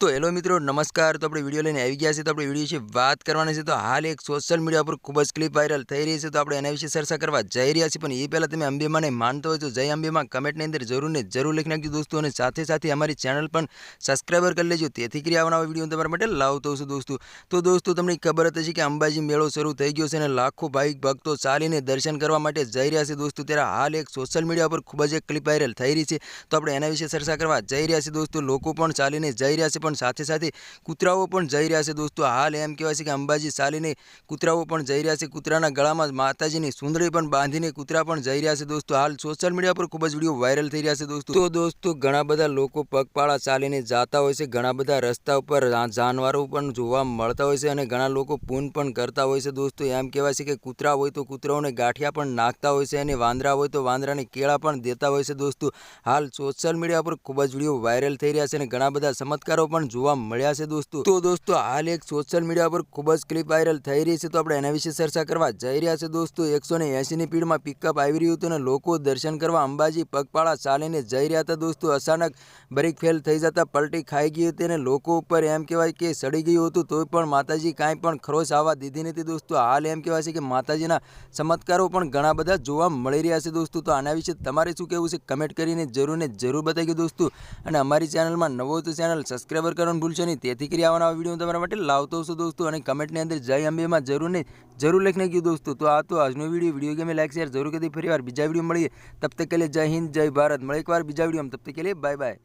તો હેલો મિત્રો, નમસ્કાર. તો આપણે વીડિયો લઈને આવી ગયા છે તો આપણે વીડિયો વિશે વાત કરવાની છે. તો હાલ એક સોશિયલ મીડિયા પર ખૂબ જ ક્લિપ વાયરલ થઈ રહી છે. તો આપણે એના વિશે ચર્ચા કરવા જઈ રહ્યા છીએ. પણ એ પહેલાં તમે અંબેમાને માનતો હોય તો જય અંબેમાં કમેન્ટની અંદર જરૂર ને જરૂર લખી નાખજો દોસ્તો. અને સાથે સાથે અમારી ચેનલ પણ સબસ્ક્રાઈબર કરી લેજો. તેથી કરી આવવાના વીડિયો તમારા માટે લાવતો છું દોસ્તો. તો દોસ્તો, તમને ખબર હશે કે અંબાજી મેળો શરૂ થઈ ગયો છે અને લાખો ભાવિક ભક્તો ચાલીને દર્શન કરવા માટે જઈ રહ્યા છે દોસ્તો. ત્યારે હાલ એક સોશિયલ મીડિયા પર ખૂબ જ એક ક્લિપ વાયરલ થઈ રહી છે. તો આપણે એના વિશે ચર્ચા કરવા જઈ રહ્યા છીએ દોસ્તો. લોકો પણ ચાલીને જઈ રહ્યા છે. પણ સાથે સાથે કૂતરાઓ પણ જઈ રહ્યા છે દોસ્તો. હાલ એમ કહેવાય છે કે અંબાજી ચાલીને કૂતરાઓ પણ જઈ રહ્યા છે. કૂતરાના ગળામાં માતાજીની સુંદરી પણ બાંધીને કૂતરા પણ જઈ રહ્યા છે દોસ્તો. હાલ સોશિયલ મીડિયા પર ખૂબ જ વીડિયો વાયરલ થઈ રહ્યા છે દોસ્તો. તો દોસ્તો ઘણા બધા લોકો પગપાળા ચાલીને જતા હોય છે. ઘણા બધા રસ્તા ઉપર જાનવરો પણ જોવા મળતા હોય છે અને ઘણા લોકો પૂન પણ કરતા હોય છે દોસ્તો. એમ કહેવાય છે કે કૂતરા હોય તો કૂતરાઓને ગાંઠિયા પણ નાખતા હોય છે અને વાંદરા હોય તો વાંદરાને કેળા પણ દેતા હોય છે દોસ્તો. હાલ સોશિયલ મીડિયા પર ખૂબ જ વીડિયો વાયરલ થઈ રહ્યા છે અને ઘણા બધા ચમત્કારો પણ જોવા મળ્યા છે દોસ્તો. તો દોસ્તો, હાલ એક સોશિયલ મીડિયા પર ખૂબ જ ક્લિપ વાયરલ થઈ રહી છે તો આપણે એના વિશે ચર્ચા કરવા જઈ રહ્યા છે દોસ્તો. એકસો ને એંસીની પીડમાં પિકઅપ આવી રહ્યું હતું અને લોકો દર્શન કરવા અંબાજી પગપાળા ચાલીને જઈ રહ્યા હતા દોસ્તો. અચાનક બ્રેક ફેલ થઈ જતા પલટી ખાઈ ગઈ હતી અને લોકો ઉપર એમ કહેવાય કે સડી ગયું હતું, તોય પણ માતાજી કાંઈ પણ ખરોશ આવવા દીધી નથી દોસ્તો. હાલ એમ કહેવાય છે કે માતાજીના ચમત્કારો પણ ઘણા બધા જોવા મળી રહ્યા છે દોસ્તો. તો આના વિશે તમારે શું કહેવું છે? કમેન્ટ કરીને જરૂર ને જરૂર બતાવી દોસ્તો. અને અમારી ચેનલમાં નવો તો ચેનલ સબસ્ક્રાઈબર કરવાનું ભૂલશો નહીં. તેથી કરી આવવાના વીડિયો તમારા માટે લાવતો છું દોસ્તો અને કમેન્ટની અંદર જય અંબેમાં જરૂર નહીં. જરૂર લખીને ગયું દોસ્તો. તો આ તો આજનો વીડિયો. વીડિયો ગમે લાઈક, શેર જરૂર કરી ફરી વાર બીજા વીડિયો મળીએ. તબ તક કે જય હિન્દ, જય ભારત. મળે એકવાર બીજા વીડિયો તબ તક કે બાય બાય.